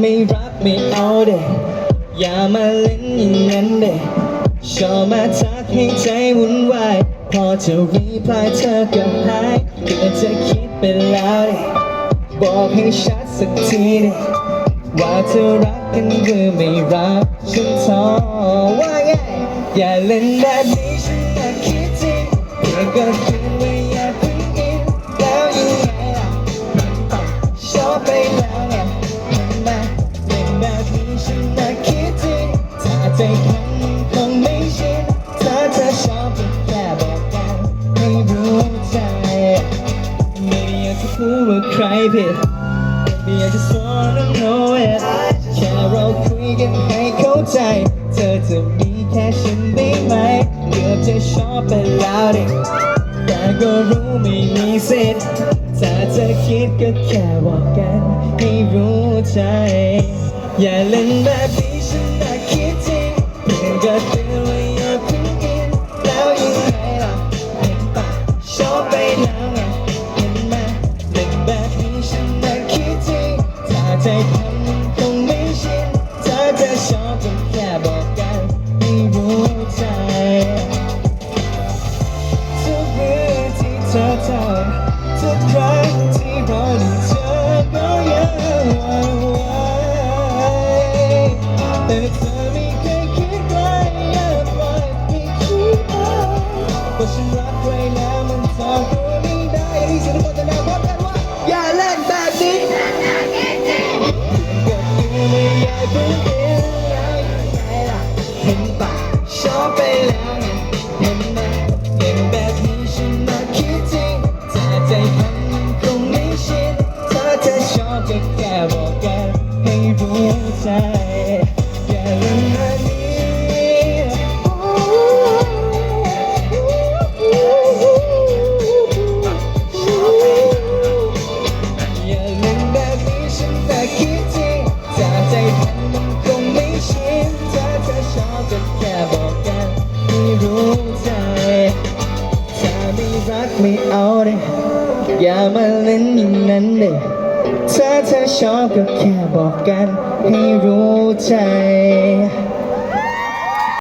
ไม่รักไม่เอาเด็กอย่ามาเล่นอย่างนั้นเด็กชอบมาทักให้ใจวุ่นวายพอจะรีพลายเธอก็หายเกิดจะคิดไปแล้วเด็กบอกให้ชัดสักทีเด็กว่าเธอรักกันหรือไม่รักฉันท้อว่าไงอย่าเล่นแบบนี้ฉันน่ะคิดจริงเพื่อก็ ใจพันคงไม่ชินถ้าเธอชอบก็แค่บอกกันให้รู้ใจไม่ได้อยากจะพูดว่าใครผิดไม่อยากจะ wanna know it แค่เราคุยกันให้เข้าใจ เธอจะมีแค่ฉันได้ไหมเกือบจะชอบไปแล้วดิแต่ก็รู้ไม่มีสิทธิ์ถ้าเธอคิดก็แค่บอกกันให้รู้ใจ อย่าเล่นแบบนี้ฉัน รื่องที่เธอทำทุกครั้งที่รอที่เธอก็ยังหวั่นไหวแต่เธอไม่เคยคิดไกลอย่าปล่อยให้คิดเอาก็ฉันรักไว้แล้วมันทอตัวไม่ได้ที่ฉันควรจะแน บอกกันให้รู้ใจอย่าลืมนะนี้อย่าลืมแบบนี้ฉันน่คิดจริงถ้าใจพันมันคงไม่ชินถ้าเธอชอบก็แค่บอกกันให้รู้ใจถ้าไม่รักไม่เอาเลยอย่ามาเล่นอย่างนั้นเลย ถ้าเธอชอบก็แค่บอกกันให้รู้ใจ